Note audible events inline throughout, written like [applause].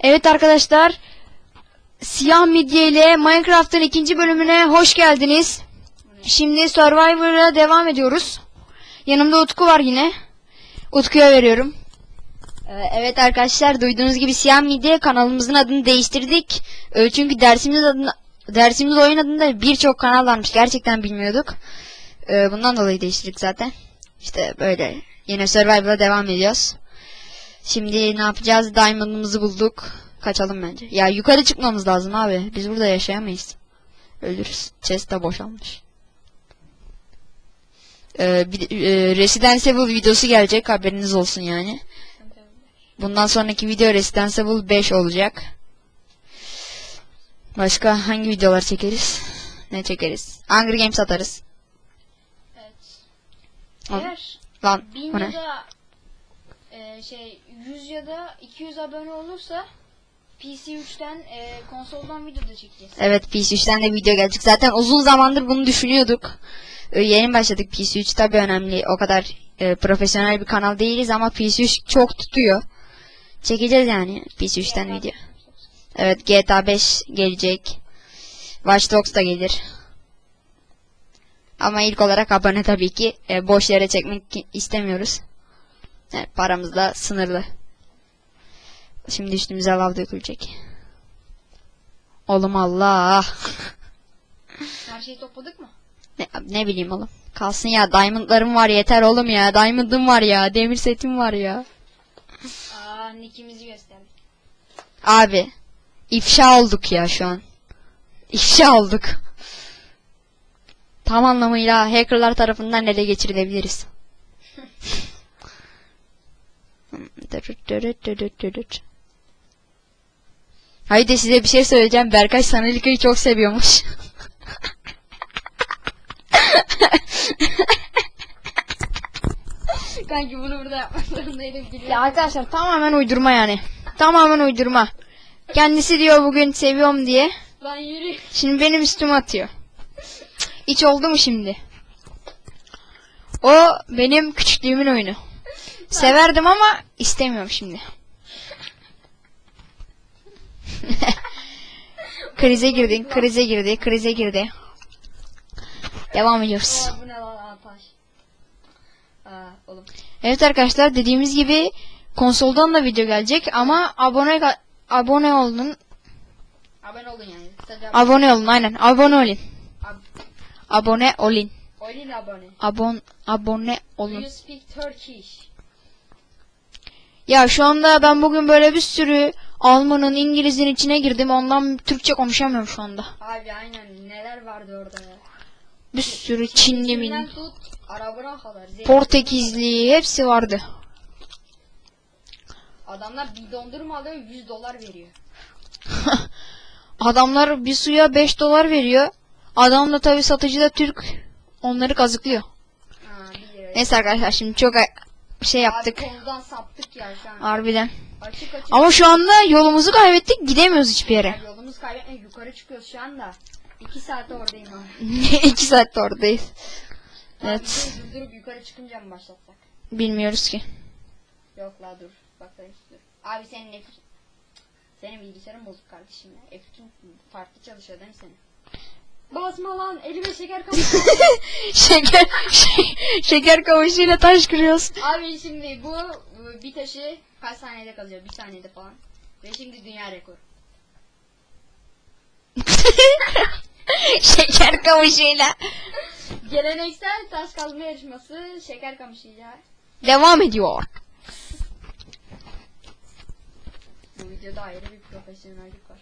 Evet arkadaşlar. Siyah Midye ile Minecraft'ın ikinci bölümüne hoş geldiniz. Şimdi Survivor'a devam ediyoruz. Yanımda Utku var yine. Utku'ya veriyorum. Ee, Evet arkadaşlar duyduğunuz gibi Siyah Midye kanalımızın adını değiştirdik. Ee, Çünkü dersimiz adına dersimiz oyun adında birçok kanal varmış. Gerçekten bilmiyorduk. Ee, Bundan dolayı değiştirdik zaten. İşte böyle yine Survivor'a devam ediyoruz. Şimdi ne yapacağız? Diamond'ımızı bulduk. Kaçalım bence. Ya yukarı çıkmamız lazım abi. Biz burada yaşayamayız. Ölürüz. Chest de boşalmış. Ee, bir, e, Resident Evil videosu gelecek. Haberiniz olsun yani. Bundan sonraki video Resident Evil 5 olacak. Başka hangi videolar çekeriz? Ne çekeriz? Hunger Games atarız. Evet. Eğer Lan 1000 o ne? E, şey 100 ya da 200 abone olursa PC3'ten e, konsoldan video da çekeceğiz. Evet PS3'ten de video gelecek. Zaten uzun zamandır bunu düşünüyorduk. Ee, yeni başladık PS3 tabii önemli. O kadar e, profesyonel bir kanal değiliz ama PS3 çok tutuyor. Çekeceğiz yani PS3'ten video. Evet GTA 5 gelecek. Watch Dogs da gelir. Ama ilk olarak abone tabii ki. E, boş yere çekmek istemiyoruz. Evet, paramız da sınırlı. Şimdi üstümüze lav dökülecek. Oğlum Allah. Her şeyi topladık mı? Ne, ne bileyim oğlum. Kalsın ya diamondlarım var yeter oğlum ya. Diamond'ım var ya. Demir setim var ya. Aa nickimizi gösterdik. Abi. ifşa olduk ya şu an. İfşa olduk. Tam anlamıyla hackerlar tarafından ele geçirilebiliriz. [laughs] Haydi size bir şey söyleyeceğim. Berkay Sanalika'yı çok seviyormuş. [laughs] Kanki bunu burada yapmak zorundaydım. Ya arkadaşlar tamamen uydurma yani. Tamamen uydurma. Kendisi diyor bugün seviyorum diye. Lan yürü. Şimdi benim üstüme atıyor. Hiç oldu mu şimdi? O benim küçüklüğümün oyunu. Severdim ama istemiyorum şimdi. [laughs] krize girdin, krize girdi, krize girdi. Devam ediyoruz. Aa, bu ne lan Ataş. Aa oğlum. Evet arkadaşlar dediğimiz gibi konsoldan da video gelecek ama abone abone olun. Abone olun yani. Kısaca Abone olun aynen. Abone olun. Ab- Abone olun. Olin abone. Abon abone Do olun. you speak Turkish? Ya şu anda ben bugün böyle bir sürü Alman'ın İngiliz'in içine girdim. Ondan Türkçe konuşamıyorum şu anda. Abi aynen neler vardı orada ya. Bir sürü kadar. Zeytin- Portekizli hepsi vardı. Adamlar bir dondurma alıyor 100 dolar veriyor. [laughs] Adamlar bir suya 5 dolar veriyor. Adam da tabi satıcı da Türk. Onları kazıklıyor. Ha 1 lira. Neyse arkadaşlar şimdi çok a- şey yaptık. Abi konudan saptık ya şu an. Harbiden. Açık açık. Ama şu anda yolumuzu kaybettik. Gidemiyoruz hiçbir yere. Ya Yolumuz kaybetme yukarı çıkıyoruz şu anda. 2 saat oradayım abi. [laughs] İki saat oradayız. Evet. Evet. Durdurup yukarı çıkınca mı başlatsak? Bilmiyoruz ki. Yok la dur. Bakarız dur. Abi senin F senin bilgisayarın bozuk kardeşim ya. F2 farklı çalışıyor değil mi senin? Basma lan elime şeker [laughs] kapı. şeker şey, şeker kamışıyla taş kırıyoruz. Abi şimdi bu bir taşı kaç saniyede kazıyor? Bir saniyede falan. Ve şimdi dünya rekoru. [laughs] şeker kamışıyla. Geleneksel taş kazma yarışması şeker kamışıyla. Devam ediyor. Bu videoda ayrı bir profesyonellik var.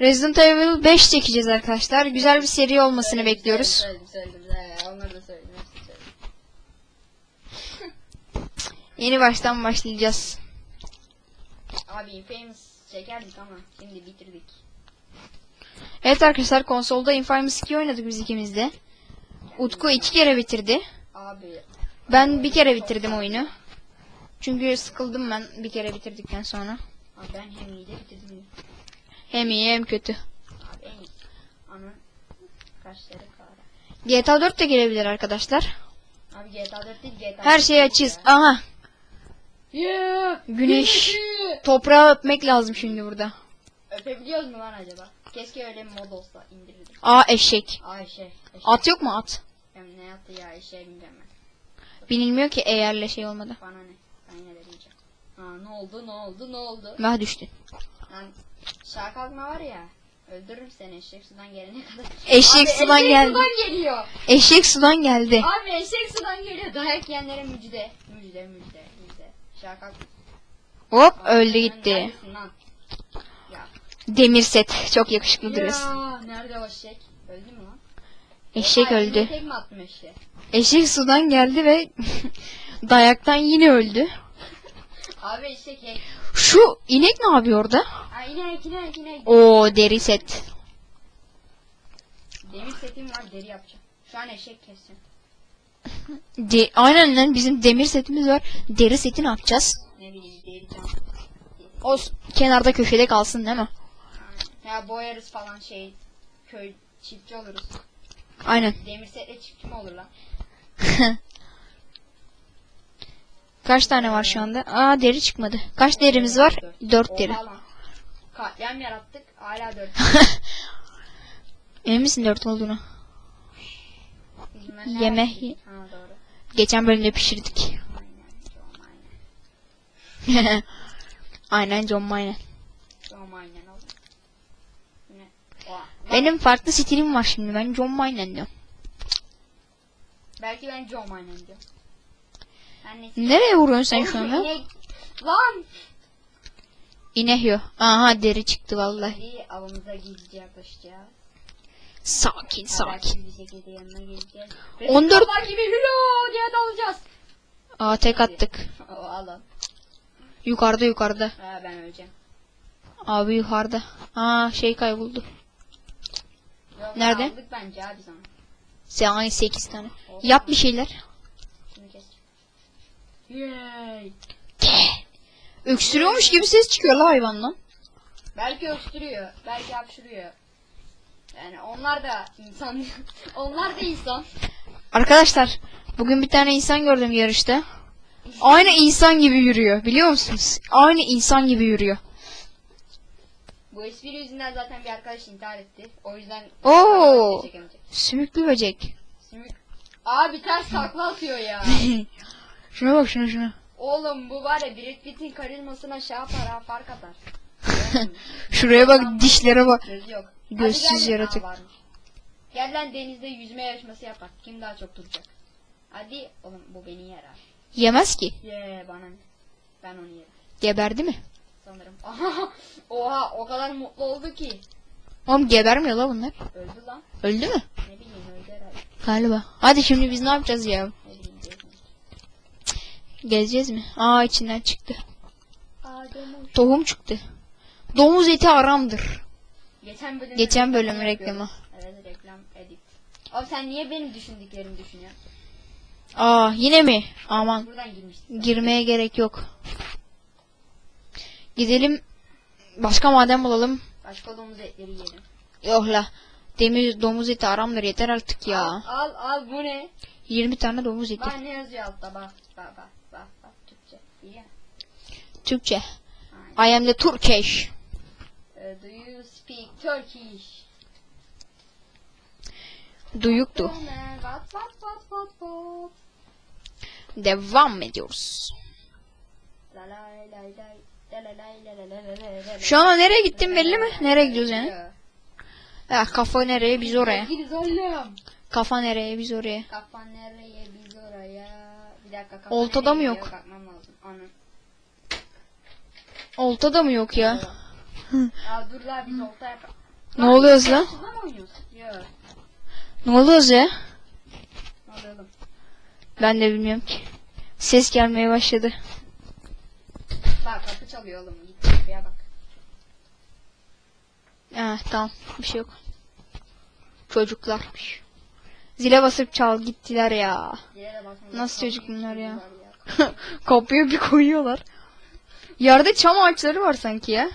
Resident Evil 5 çekeceğiz arkadaşlar. Güzel bir seri olmasını bekliyoruz. Söyledim söyledim söyledim. Onları da söyledim. Yeni baştan başlayacağız. Abi Infamous çekerdik ama şimdi bitirdik. Evet arkadaşlar konsolda Infamous 2 oynadık biz ikimiz de. Utku iki kere bitirdi. Abi Ben bir kere bitirdim oyunu. Çünkü sıkıldım ben bir kere bitirdikten sonra. Abi ben hem iyi de bitirdim. Hem iyi hem kötü. En iyi. Kaşları. GTA 4 de gelebilir arkadaşlar. Abi GTA 4 değil GTA Her 5 şeyi açız. Aha. Yeah. Güneş. Toprağı öpmek lazım şimdi burada. Öpebiliyoruz mu lan acaba? Keşke öyle bir mod olsa indirirdim. Aa eşek. Ay şey. eşek. At yok mu at? Hem ne yaptı ya eşeğe bineceğim ben. Binilmiyor ki eğerle şey olmadı. Bana ne? Ben yine de bineceğim. Ha ne oldu ne oldu ne oldu? Bah düştün. Lan şaha kalkma var ya. Öldürürüm seni eşek sudan gelene kadar. Eşek Abi, sudan eşek geldi. sudan geliyor. Eşek sudan geldi. Abi eşek sudan geliyor. Dayak yiyenlere müjde. Müjde müjde müjde. Şaha kalkma. Hop Abi, öldü gitti. Demir set. Çok yakışıklı duruyorsun. Ya nerede o eşek? Öldü mü lan? Eşek eline öldü. Eşeğe? Eşek sudan geldi ve [laughs] dayaktan yine öldü. Abi eşek hack. Şu inek ne yapıyor orada? Ha inek inek inek. Oo deri set. Demir setim var deri yapacağım. Şu an eşek keseceğim. De Aynen lan bizim demir setimiz var. Deri seti ne yapacağız? Ne bileyim deri cam. O kenarda köşede kalsın değil mi? Ya boyarız falan şey. Köy çiftçi oluruz. Aynen. Demir setle çiftçi mi olur lan? [laughs] Kaç tane var şu anda? Aa deri çıkmadı. Kaç derimiz var? Dört deri. Oha lan. Katliam yarattık. Hala dört. [laughs] Emin misin dört olduğunu? Yeme-. Geçen bölümde pişirdik. Aynen. John aynen. [laughs] aynen John aynen. John aynen oldu. Ne? Oha. Lan, Benim farklı stilim var şimdi. Ben John aynen diyorum. Belki ben John aynen diyorum. Nereye vuruyorsun sen şu anda? inek- Lan! İnehiyor. Aha deri çıktı vallahi. Avımıza gizlice yaklaşacağız. Sakin sakin. Bir şekilde yanına geleceğiz. 14 Kafa gibi hülo diye dalacağız. Aa tek attık. [laughs] O alın. Yukarıda yukarıda. Ha ben öleceğim. Abi yukarıda. Aa şey kayboldu. Yok, Nerede? Aldık bence abi sana. Sen 8 tane. Olsun. Yap bir şeyler. Yay. Öksürüyormuş gibi ses çıkıyor la hayvandan. Belki öksürüyor. Belki hapşırıyor. Yani onlar da insan. [laughs] onlar da insan. Arkadaşlar bugün bir tane insan gördüm yarışta. Aynı insan gibi yürüyor biliyor musunuz? Aynı insan gibi yürüyor. Bu espri yüzünden zaten bir arkadaş intihar etti. O yüzden Oo. Sümüklü böcek. Sümük. Abi ters takla atıyor ya. [laughs] şuna bak şuna şuna. Oğlum bu var ya Brad Pitt'in karizmasına şey yapar ha fark atar. [laughs] Şuraya bak dişlere bak. Gözü yok. Gözsüz gel yaratık. Aa. Gel lan denizde yüzme yarışması yapar. Kim daha çok duracak? Hadi oğlum bu beni yer ha. Yemez ki. Ye bana? Ben onu yerim Geberdi mi? sanırım. [laughs] Oha o kadar mutlu oldu ki. Oğlum gebermiyor la bunlar. Öldü lan. Öldü mü? Ne bileyim öldü herhalde. Galiba. Hadi şimdi biz ne yapacağız ya? Gezeceğiz mi? Aa içinden çıktı. Hoş. Tohum çıktı. Domuz eti aramdır. Geçen bölüm Geçen bölüm reklamı. Evet reklam edit. Abi sen niye benim düşündüklerimi düşünüyorsun? Aa yine mi? Aman Buradan girmeye gerek yok. Gidelim başka maden bulalım. Başka domuz etleri yiyelim. Yok la. Demir domuz eti aramdır yeter artık ya. Al al, al bu ne? 20 tane domuz eti. Bak ne yazıyor altta bak bak bak. Türkçe. I am the Turkish. Uh, do you speak Turkish? Duyuktu. Bat, bat, bat, bat, bat. Devam ediyoruz. Şu an nereye gittim belli mi? Nereye gidiyoruz yani? Ya kafa nereye biz oraya. Kafa nereye biz oraya. Kafa nereye biz oraya. Bir dakika kafa Oltada mı yok? Bakmam lazım. Anladım. Olta da mı yok ya? Aa dur la biz olta yapalım. Ne oluyoruz lan? Suda mı oynuyorsun? Yok. Ne oluyoruz ya? Ben de bilmiyorum ki. Ses gelmeye başladı. Bak kapı çalıyor oğlum. Git kapıya bak. Ha tamam bir şey yok. Çocuklarmış. Zile basıp çal gittiler ya. Nasıl çocuk bunlar ya? çözüyorlar [laughs] Kapıya bir koyuyorlar. Yerde çam ağaçları var sanki ya.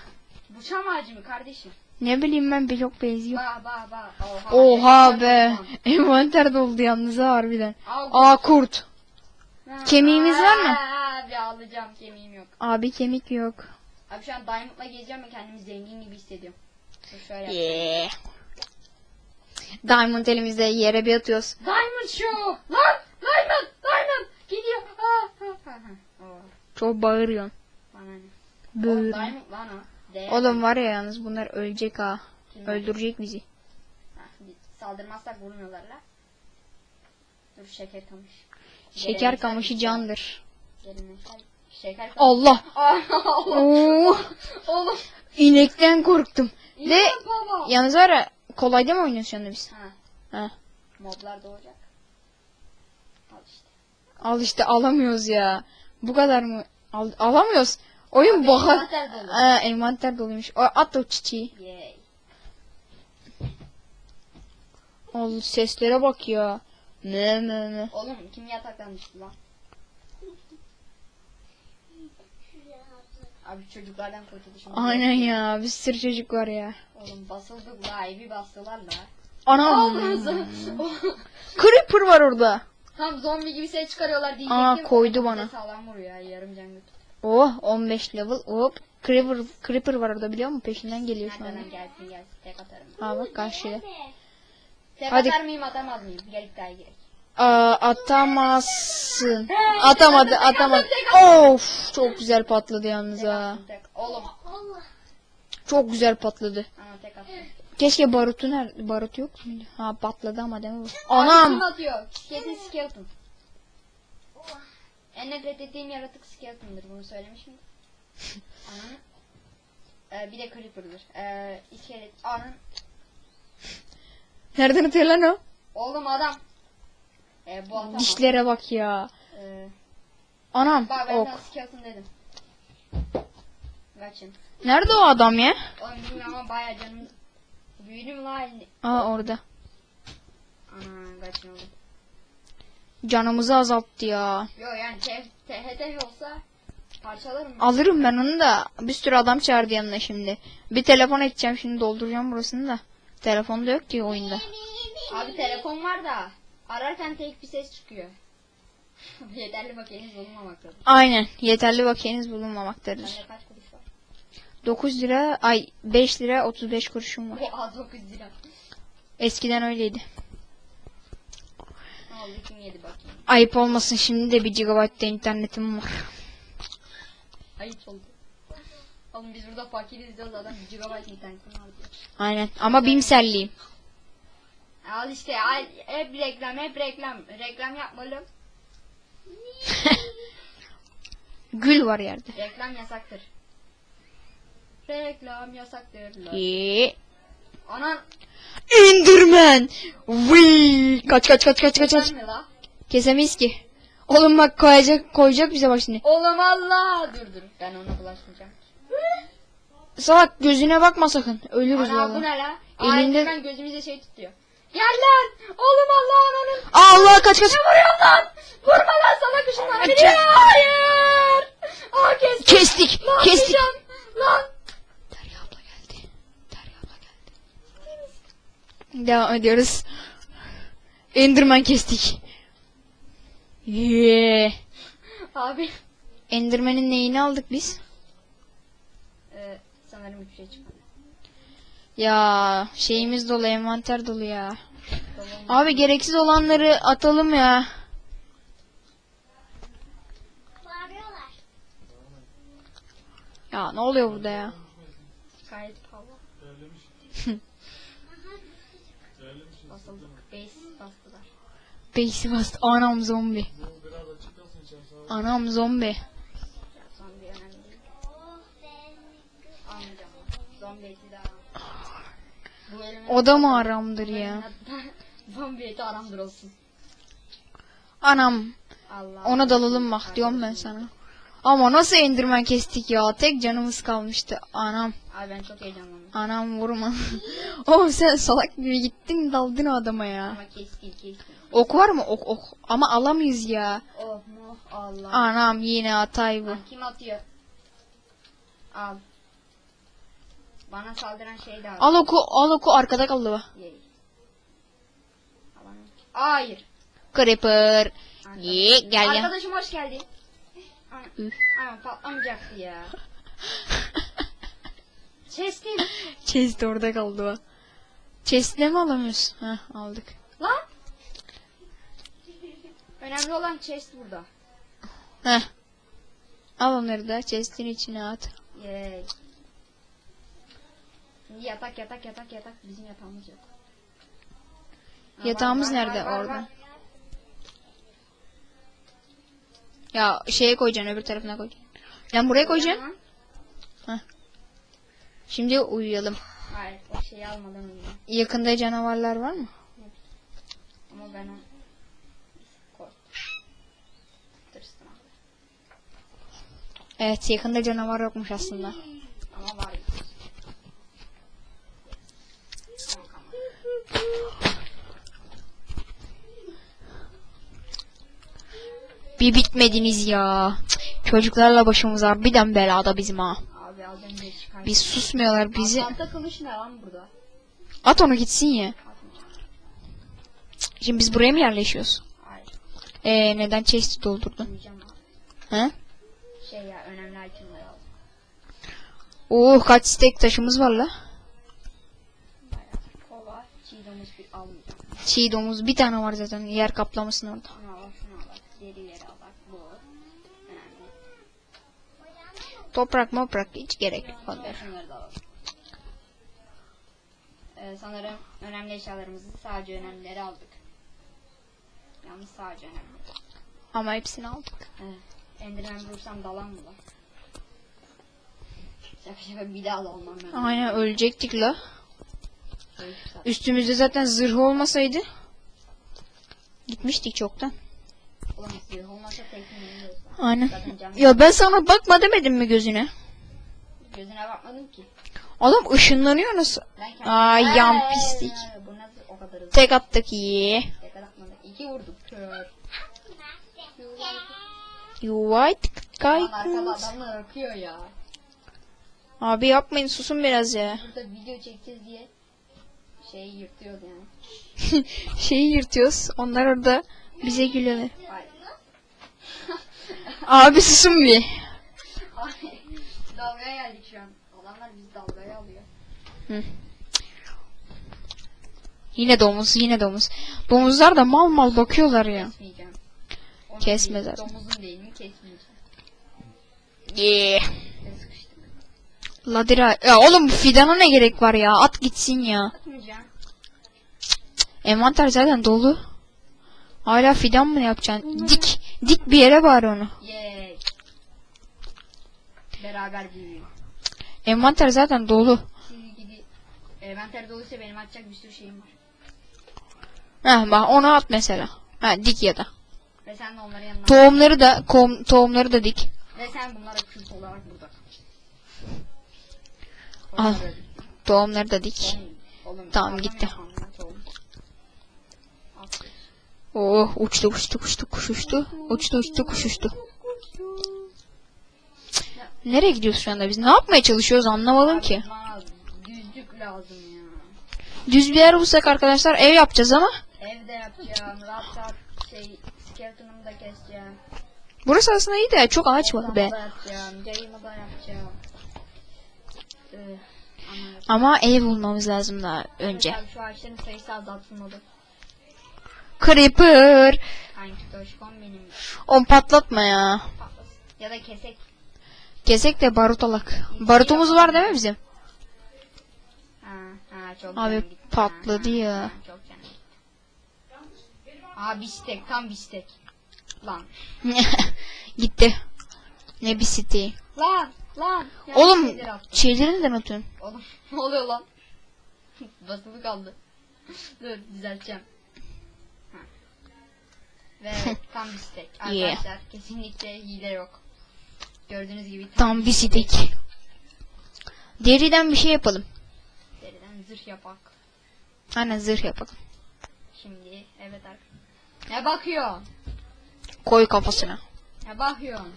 Bu çam ağacı mı kardeşim? Ne bileyim ben bir çok benziyor. Ba ba ba. Oha. Oha be. [laughs] Envanter doldu yalnız ha harbiden. Al, Aa kurt. Ne Kemiğimiz var mı? Abi alacağım kemiğim yok. Abi kemik yok. Abi şu an Diamond'la gezeceğim ve kendimi zengin gibi hissediyorum. Şöyle. Yeah. Diamond elimizde yere bir atıyoruz. Diamond Show! Lan! Diamond! Diamond! Gidiyor! Ha, ha, ha, ha. Oo, Çok bağırıyorsun. Böğür. Oğlum var ya yalnız bunlar ölecek ha. Kim Öldürecek bizi. Ha, saldırmazsak vurmuyorlar la. Dur şeker kamış. Şeker Geleneksel kamışı bir şey. candır. Geleneksel Şeker kamış. [laughs] Allah. Oo, Oğlum. inekten korktum. Ve baba. yalnız var ya kolay değil mi oynuyoruz şu anda biz? Ha, Ha. moblar doğacak. Al işte. Al işte alamıyoruz ya. Bu kadar mı? Al, alamıyoruz. Oyun bakar. envanter dolu. Ha, envanter doluymuş. O, at o çiçeği. Yay. Seslere bak ya. Ne ne ne. Oğlum kim yataktan düştü lan? Abi çocuklardan kurtuldu şimdi. Aynen ya. Bir sürü çocuk var ya. Oğlum basıldık la evi bastılar la. Anam. Creeper var orada. Tam zombi gibi ses çıkarıyorlar diyecektim. Aa, koydu bana. Sağlam vuruyor ya yarım can götür. Oh 15 level. Hop. Creeper, Creeper var orada biliyor musun? Peşinden geliyor şu Nereden anda. gelsin gelsin tek atarım. Ha bak karşıya. Tek Hadi. atar mıyım atamaz mıyım? Gel iddiaya gerek. Aa, atamazsın. Atamadı atamadı. Of çok güzel patladı yalnız ha. Oğlum. Çok güzel patladı. Ana tek attım. Keşke barutu nerede? Barut yok muydu? Ha patladı ama değil mi? bu? Kim Anam. atıyor? Kesin skeleton. En nefret ettiğim yaratık skeleton'dır. Bunu söylemiş miydim? [laughs] Ananı. Ee, bir de creeper'dır. Ee, iskelet. Anın. Nereden atıyor lan o? Oğlum adam. Ee, bu atamaz. Dişlere bak ya. Ee, Anam. bak ben Ok. sana skeleton dedim. Kaçın. Nerede o adam ya? Oğlum bilmiyorum ama baya canım. Büyüdüm la. Aa orada. Ana kaçın oğlum. Canımızı azalttı ya. Yo yani THT olsa parçalarım. Alırım ben onu da. Bir sürü adam çağırdı yanına şimdi. Bir telefon edeceğim şimdi dolduracağım burasını da. Telefonda yok ki oyunda. Abi telefon var da ararken tek bir ses çıkıyor. [laughs] Yeterli bakiyeniz bulunmamaktadır. Aynen. Yeterli bakiyeniz bulunmamaktadır. Bende kaç kuruş var? 9 lira, ay 5 lira 35 kuruşum var. [laughs] Oha 9 lira. Eskiden öyleydi. Oldu kim yedi bakayım. Ayıp olmasın şimdi de 1 GB da internetim var. Ayıp oldu. Oğlum biz burada fakiriz diyoruz adam 1 GB internetini alıyor. Aynen. Ama bimselliyim. Al işte al, hep reklam hep reklam. Reklam yapmalım. [laughs] Gül var yerde. Reklam yasaktır. Reklam yasaktır. lan. Anan Enderman. Vıy. Kaç kaç kaç kaç kaç kaç. sen mi la? Kesemeyiz ki. Oğlum bak koyacak koyacak bize bak şimdi. Oğlum Allah. Dur dur ben ona bulaşmayacağım. Salak gözüne bakma sakın. Ölürüz Ana bu valla. ne la? Elinde- Elinde... gözümüze şey tutuyor. Gel lan. Oğlum Allah ananın. Allah kaç kaç. Ne vuruyorsun lan? Vurma lan biri. Kaçın. Hayır. Aa kestik. Kestik. Lan Kestik. diyeceğim. Lan. Devam ediyoruz. Enderman kestik. Yeah. Abi. Enderman'in neyini aldık biz? Ee, sanırım üç şey çıkmadı. Ya şeyimiz dolu, envanter dolu ya. Tamam. Abi gereksiz olanları atalım ya. Ya ne oluyor burada ya? Gayet pahalı. [laughs] Basıldık. Base bastılar. Beysi bastı. Anam zombi. Anam zombi. Zombi önemli değil. Almayacağım. Zombi eti de aram. Bu elimin- O da mı aramdır ya? [laughs] Zombi eti aramdır olsun. Anam. Allah. Ona dalalım bak diyorum ben sana. Ama nasıl endirmen kestik ya? Tek canımız kalmıştı. Anam. Abi ben çok heyecanlandım. Anam vurma. [laughs] Oğlum sen salak gibi gittin daldın o adama ya. Ama keskin keskin. Ok var mı? Ok ok. Ama alamayız ya. Oh mu Allah. Anam yine hatay bu. Lan kim atıyor? Al. Bana saldıran şey de al. Al oku, al oku arkada kaldı. Yey. Ki. Hayır. Creeper. Arkadaş- Ye, gel gel. Arkadaşım hoş geldin. Patlamayacaktı ya. Chest'im. Chest orada kaldı o. Chest'le mi alamıyoruz? Heh aldık. Lan. Önemli olan chest burada. Heh. Al onları da chest'in içine at. Yay. Şimdi yatak yatak yatak yatak bizim yatağımız yok. Yatağımız var, nerede? var, var, Orada. var. Ya şeye koyacaksın öbür tarafına koyacaksın. Ben buraya koyacağım. Ama- Şimdi uyuyalım. Hayır o şeyi almadan uyuyor. Yakında canavarlar var mı? Ama ben. Evet yakında canavar yokmuş aslında. Ama var. Tamam, tamam. Bir bitmediniz ya. Cık, Çocuklarla başımız var. Birden belada bizim ha. Abi. Biz susmuyorlar bizi. Tahta kılıç ne lan burada? At onu gitsin ya. Cık, Şimdi biz buraya mı yerleşiyoruz? Hayır. Ee, neden chest'i doldurdun? Abi. He? Şey ya önemli itemleri aldım. Oo kaç stek taşımız var la. Bayağı kova, çiğ domuz bir almayacağım. Çiğ domuz bir tane var zaten yer kaplamasın orada. Şunu al, şunu al. Derileri al bak. Bu. Önemli. Toprak moprak hiç gerek yok. Şunları da alalım. Ee, sanırım önemli eşyalarımızı sadece önemlileri aldık. Yalnız sadece önemli. Ama hepsini aldık. Evet. Enderman bulursam dalan mı lan? Şaka şaka bir daha da olmam ben. Aynen ölecektik la. Üstümüzde zaten zırh olmasaydı gitmiştik çoktan. Lan. Aynen. Ya ben sana bakma demedim mi gözüne? Gözüne bakmadım ki. Adam ışınlanıyor nasıl? Ay, yan pislik. Tek attık iyi. Tek atmadık. İki vurduk. Kör. You white guy. adamlar akıyor ya. Abi yapmayın susun biraz ya. Burada video çekeceğiz diye şeyi yırtıyordu yani. [laughs] Şeyi yırtıyoruz. Onlar orada bize gülüyorlar. Abi susun bir. Ay. dalgaya geldik şu an. Adamlar bizi dalgaya alıyor. Yine domuz yine domuz. Domuzlar da mal mal bakıyorlar ya. Kesmeyeceğim. Onu değil. Domuzun değil mi kesmeyeceğim. Yeah. Ladira. Ya oğlum bu fidana ne gerek var ya? At gitsin ya. Atmayacağım. Envanter zaten dolu. Hala fidan mı yapacaksın? Dik. Dik bir yere bari onu. Yay. Beraber büyüyor. Envanter zaten dolu. Siz gidi. Envanter doluysa benim atacak bir sürü şeyim var. Heh bak onu at mesela. Ha dik ya da. Ve sen de onların yanına. Tohumları da kom, tohumları da dik. Ve sen bunlara kült olarak burada. Al. Tohumları da dik. Oğlum, oğlum, Tamam, gitti. yapmam ya, tohum. Aferin. Oh uçtu uçtu uçtu kuş uçtu. Uçtu uçtu kuş uçtu. Nereye gidiyoruz şu anda biz? Ne yapmaya çalışıyoruz anlamadım ki. Abi düzlük lazım ya. Düz bir yer bulsak arkadaşlar ev yapacağız ama. Evde yapacağım. Rahat rahat şey skeletonumu da keseceğim. Burası aslında iyi de çok ağaç var be. Yapacağım. Yayımı da yapacağım. Ee. Ama ev bulmamız lazım daha önce. Tabii şu ağaçların sayısı azaltılmalı. Creeper. Hangi toşkon benim On patlatma ya. patlasın. Ya da kesek. Kesek de barut alak. Barutumuz var değil mi bizim? Ha, ha çok Abi canım gitti. patladı Ha, ya. ha, Çok canım. Aa bistek tam bistek. Lan. [laughs] Gitti. Ne bir. Lan lan. Oğlum şeyleri attım. şeyleri neden atıyorsun? Oğlum [laughs] ne oluyor lan? Basılı kaldı. [laughs] Dur düzelteceğim. Ve [laughs] tam bistek. Yeah. Arkadaşlar kesinlikle hile yok. Gördüğünüz gibi Tam bir sitek. Deriden bir şey yapalım. deriden zırh yapak. Aynen zırh yapalım. Şimdi evet arkadaşlar. Ne bakıyorsun? Koy kafasına. Ne bakıyorsun?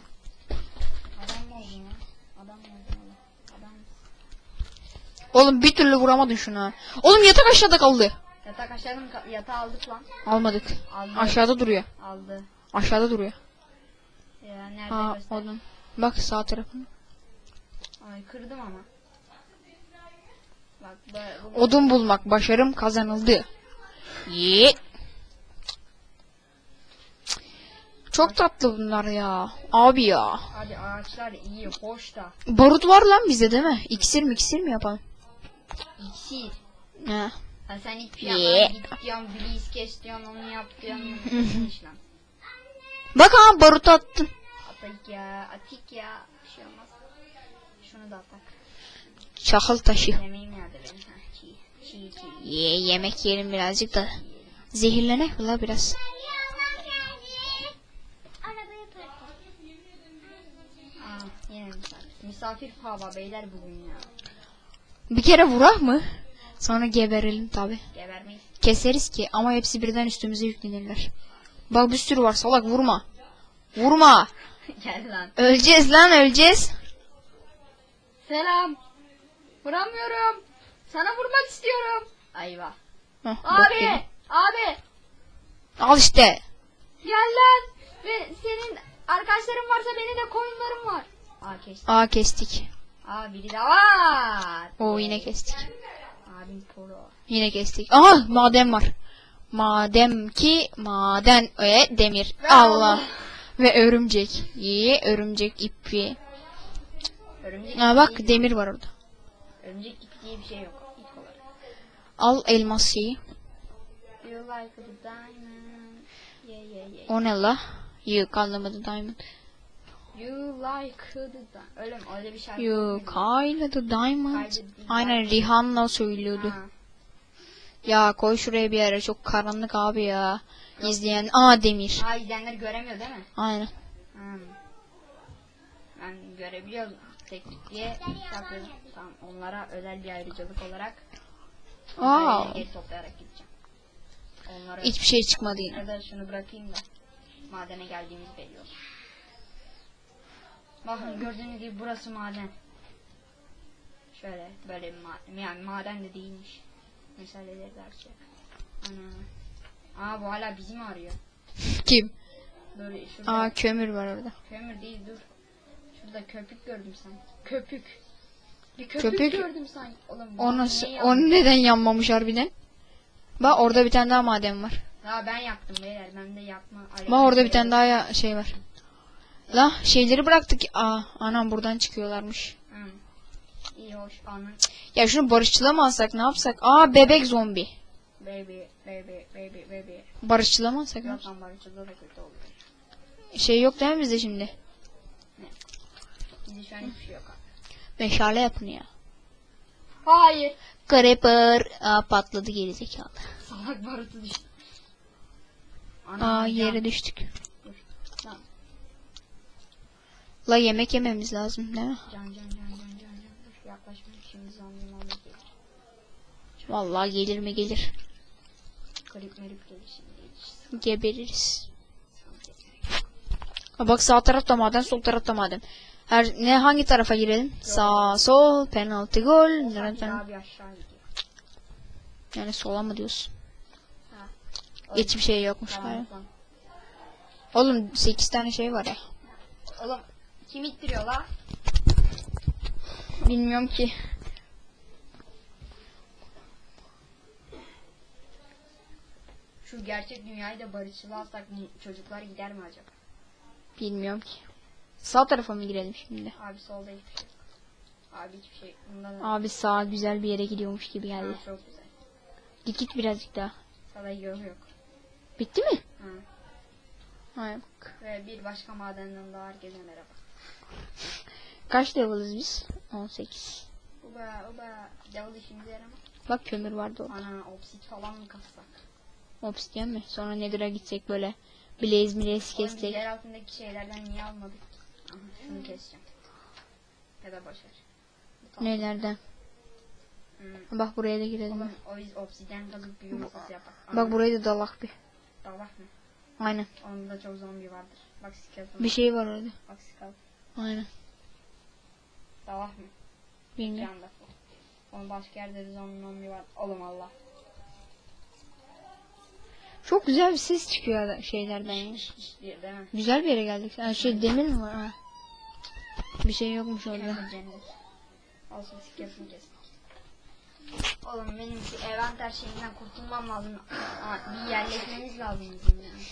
Adam oldun ya? Adam oğlum? Adam Oğlum bir türlü vuramadın şuna. Oğlum yatak aşağıda kaldı. Yatak aşağıda mı? ka- Yatağı aldık lan. Almadık. Aldı. Aşağıda duruyor. Aldı. Aşağıda duruyor. Ya nerede Ha göster. odun. Bak sağ tarafına. Ay kırdım ama. Bak böyle. bu- Odun bulmak başarım kazanıldı. Ye. Çok tatlı bunlar ya. Abi ya. Hadi ağaçlar iyi, hoş da. Barut var lan bizde değil mi? İksir mi iksir mi yapalım? İksir. He. Ha sen hiçbir yapma. Git diyorsun, Bliss kes diyorsun, onu yap diyorsun. [laughs] Neymiş lan? Bak ha barut attın. Atak ya, atik ya. Bir şey olmaz. Şunu da atak. Çakıl taşı. Yemeğim nerede benim? Ha, çiğ. Çiğ çiğ. Ye yemek yiyelim birazcık da. Zehirlenek mi la biraz? Aa, yine misafir. Misafir hava beyler bugün ya. Bir kere vurak mı? Sonra geberelim tabi. Gebermeyiz. Keseriz ki ama hepsi birden üstümüze yüklenirler. Bak bir sürü var salak vurma. Vurma. [laughs] Gel lan. Öleceğiz lan öleceğiz. Selam. Vuramıyorum. Sana vurmak istiyorum. Ayva. Abi. Abi. Al işte. Gel lan. Ve senin arkadaşların varsa benim de koyunlarım var. Aa kestim. Aa kestik. Aa biri de var. Oo yine kestik. Yine kestik. Aha maden var. Madem ki maden ve demir. Allah. Ve örümcek. İyi örümcek ipi. Örümcek Aa bak ipi- demir var orada. Örümcek ipi diye bir şey yok. İp olarak. Al elmas şeyi. You like the diamond. Yeah yeah yeah. O ne la? Yok anlamadım diamond. You like the diamond. Öyle mi? Öyle bir şarkı. Yok Kayla the diamond. Aynen. Rihanna söylüyordu. Ha. Ya koy şuraya bir yere çok karanlık abi ya. İzleyen aa demir. Aa izleyenler göremiyor değil mi? Aynen. Hmm. Ben görebiliyorum. Teknik diye yapıyorum. Tamam onlara özel bir ayrıcalık olarak Aa. toplayarak gideceğim. Onlara Hiçbir şey çıkmadı yine. ya da şunu bırakayım da madene geldiğimiz belli olur. Bakın gördüğünüz gibi burası maden. Şöyle böyle maden. Yani maden de değilmiş. Meseleleri dersek. Ana. Aa bu hala bizi mi arıyor? Kim? Böyle şurada. Aa kömür var orada. Kömür değil dur. Şurada köpük gördüm sanki. Köpük. Bir köpük, Köpük? gördüm sanki. Oğlum, O nasıl? yandı? O neden yanmamış harbiden? Bak orada bir tane daha maden var. Ya ben yaktım beyler. Ben de yakma. Bak orada bir tane daha şey var. La şeyleri bıraktık. Aa anam buradan çıkıyorlarmış. Hı. İyi hoş anın. Ya şunu barışçıla mı alsak ne yapsak? Aa bebek zombi. Baby baby baby baby. Barışçıla mı alsak? ne Yok lan barışçıda da kötü oluyor. Şey yok değil mi bizde şimdi? Bizde şu an hiçbir şey yok abi. Meşale yapın ya. Hayır. Creeper. Aa patladı gerizekalı. Salak barutu düştü. Aa yere düştük. Tamam. La yemek yememiz lazım değil mi? Can can can can can can. Dur yaklaşma şimdi mambi gelir. Vallahi gelir mi gelir. Garip merip gelir şimdi. Gebeririz. yok. Ha bak sağ tarafta maden, sol tarafta maden. Her ne hangi tarafa girelim? Sağ, sol, penaltı, gol. Nereden? Yani sola mı diyorsun? Ha. Hiçbir şey yokmuş Tamam, galiba. Oğlum 8 tane şey var ya. Oğlum kim ittiriyor la? Bilmiyorum ki. Şu gerçek dünyayı da mı- çocuklar gider mi acaba? Bilmiyorum ki. Sağ tarafa mı girelim şimdi? Abi solda hiçbir şey. Abi hiçbir şey. Bundan Abi sağ güzel bir yere gidiyormuş gibi Ha, geldi. çok güzel. Git git birazcık daha. Sada yol yok. Bitti mi? Ha. Hayır. Ve bir başka madenden daha herkese merhaba. Kaç level'ız biz? 18. Uba uba. Davul işimize yaramaz. Bak kömür vardı orada. Ana obsit falan mı kassak? Obsidian mi? Sonra Nether'a gitsek böyle Blaze Blaze Oğlum biz kessek. yer altındaki şeylerden niye almadık? Aha, şunu keseceğim. Ya da boşver. Nelerden? Hmm. Bak buraya da girelim. Oğlum o yüzden obsidyen kazıp büyü masası yapar. Bak burayı da dalak bir. Dalak mı? Aynen. Onda çok zombi vardır. Bak skeleton. Bir şey var orada. Bak skeleton. Aynen. Dalak mı? Bilmiyorum. Can da. Onun başka yerde zombi var. Oğlum Allah. Çok güzel bir ses çıkıyor şeylerden ya. Diye değil mi? Güzel bir yere geldik. Ha, şey demir mi var? Ha. Bir şey yokmuş orada. Olsun sikasını kes. Oğlum benim şu envanter şeyinden kurtulmam lazım. Aa, bir yerleşmemiz lazım bizim yani.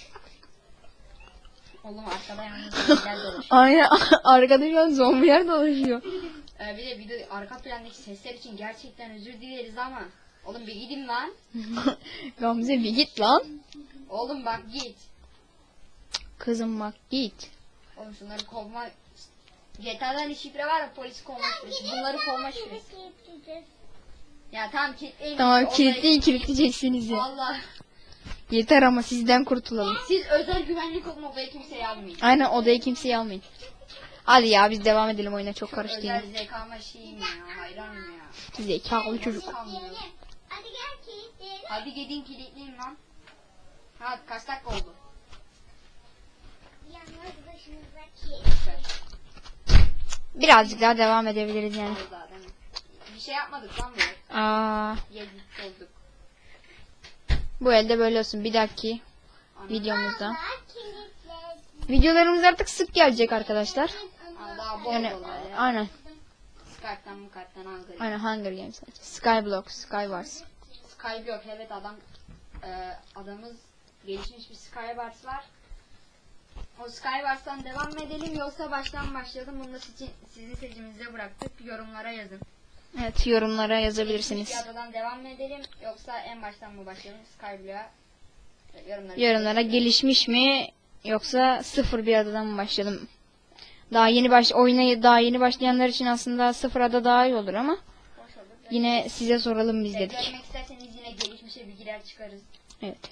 Oğlum arkada yalnız zombiler dolaşıyor. [laughs] Aynen [laughs] arkada şu an zombiler dolaşıyor. Ee, bir de bir de arka plandaki sesler için gerçekten özür dileriz ama Oğlum bir gidin lan. [laughs] Gamze bir git lan. Oğlum bak git. Kızım bak git. Oğlum şunları kovma. GTA'da hani şifre var ya polis kovma şifresi. Bunları kovma şifresi. Ya tamam kilitleyin. Tamam kilitleyin kilitleyeceksiniz ya. Valla. Yeter ama sizden kurtulalım. Siz özel güvenlik olun odaya kimseyi almayın. Aynen odaya kimseyi almayın. Hadi ya biz devam edelim oyuna çok karıştı Özel yine. zekama şeyim ya hayranım ya. Zekalı çocuk. Hadi gel kilitleyelim. Hadi gidin kilitleyin lan. Hadi kaç dakika oldu? Birazcık daha devam edebiliriz yani. Bir şey yapmadık lan böyle. Aa, Yedik olduk. Bu elde böyle olsun. Bir dahaki videomuzda. Videolarımız artık sık gelecek arkadaşlar. Daha bol Yani bol böyle. aynen. Aynen Hunger Games. Skyblock, Skywars. Skype yok evet adam e, adamız gelişmiş bir Skywars var. O Skywars'tan devam edelim yoksa baştan başlayalım. Bunu da sizin, sizin seçiminize bıraktık. Yorumlara yazın. Evet yorumlara yazabilirsiniz. adadan devam mı edelim yoksa en baştan mı başlayalım Skyblock'a? Yorumlara, Yorumlara gelişmiş mi yoksa sıfır bir adadan mı başlayalım? Daha yeni baş oyuna daha yeni başlayanlar için aslında sıfır ada daha iyi olur ama olur. yine size soralım biz Ee, dedik. Görmek isterseniz yine gelişmişe bilgiler çıkarız. Evet.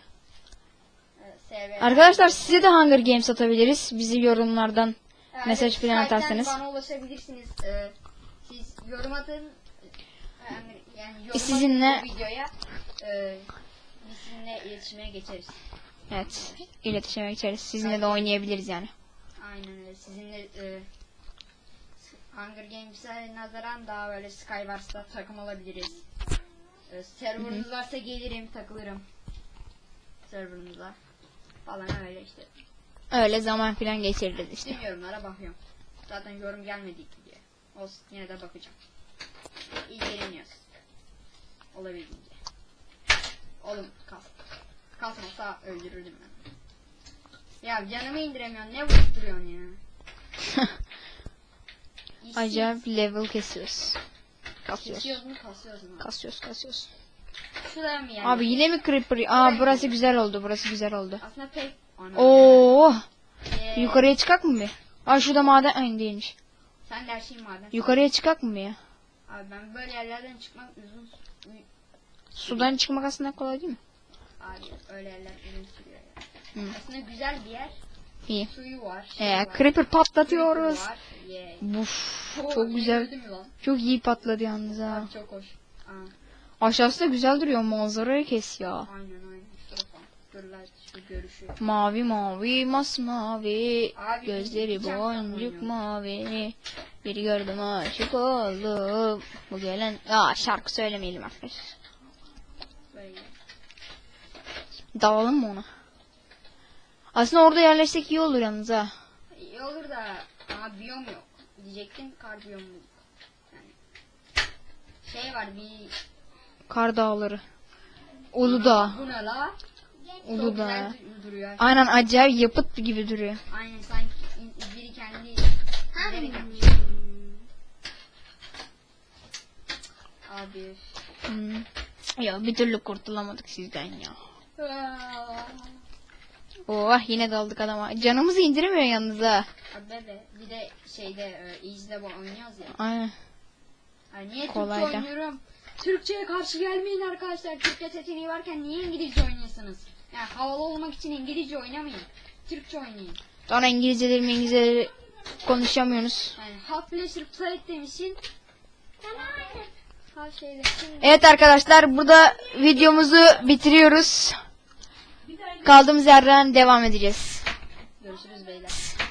SV. Arkadaşlar size de Hunger Games atabiliriz. Bizi yorumlardan Yani mesaj falan atarsanız. Bana ulaşabilirsiniz. Ee, siz yorum atın. Yani, yani yorum Sizinle- videoya. Ee, biz sizinle iletişime geçeriz. Evet. iletişime geçeriz. Sizinle de oynayabiliriz yani. Aynen öyle. Sizinle e, Hunger Games'e nazaran daha böyle Skywars'ta takım olabiliriz. Ee, serverınız varsa gelirim, takılırım. Serverınıza. Falan öyle işte. Öyle zaman falan geçiririz işte. Tüm yorumlara bakıyorum. Zaten yorum gelmedi ki diye. Olsun yine de bakacağım. İlgileniyoruz. Olabildiğince. Oğlum kas. Kasmasa öldürürdüm ben. Ya canımı indiremiyorsun. Ne vurup duruyorsun ya? İşsiz. [laughs] Acayip level kesiyoruz. Kasıyoruz. Kesiyoruz mu kasıyoruz mu? Kasıyoruz kasıyoruz. Şuraya mı yani? Abi yine mi Creeper? Aa burası güzel oldu. Burası güzel oldu. Aslında pek... Oo, Ee, yukarıya çıkak mı bir? Aa şurada maden aynı değilmiş. Sen de her şeyin maden. Yukarıya çıkak mı ya? Abi ben böyle yerlerden çıkmak uzun... Sudan çıkmak aslında kolay değil mi? Abi öyle yerler uzun sürüyor ya. Hı. Aslında güzel bir yer. İyi. Suyu var. şeyi Ee, var, Creeper patlatıyoruz. var. Yeah. Uf, Oo, çok güzel. Çok iyi patladı yalnız ha. Abi çok hoş. Aa, Aşağısı da güzel duruyor. Manzarayı kes ya. aynen aynen. Dur şu görüşü. Mavi mavi masmavi Abi, Gözleri boncuk mavi Bir gördüm aşık oldum Bu gelen Aa şarkı söylemeyelim arkadaşlar. Dalalım mı ona? Aslında orada yerleşsek iyi olur yalnız ha İyi olur da ama biyom yok. Diyecektim kar biyomu. Yani. Şey var bir... Kar dağları Uludağ Bu ne la? Du- duruyor. Aynen acayip yapıt gibi duruyor Aynen sanki in- biri kendi bilerek yapmış. Abi. Hmm. Ya bir türlü kurtulamadık sizden ya Oh yine daldık adama Canımızı indiremiyor yalnız ha Abi be bir de şeyde e, Easy'de bu oynuyoruz ya. Aynen Ay niye Kolayca. Türkçe oynuyorum? Türkçe'ye karşı gelmeyin arkadaşlar. Türkçe seçeneği varken niye İngilizce oynuyorsunuz? Yani havalı olmak için İngilizce oynamayın. Türkçe oynayın. Sonra İngilizceleri İngilizceleri konuşamıyorsunuz Yani half pleasure play demişsin. Ha şeyde şimdi. Evet arkadaşlar burada videomuzu bitiriyoruz. Kaldığımız yerden devam edeceğiz. Görüşürüz beyler.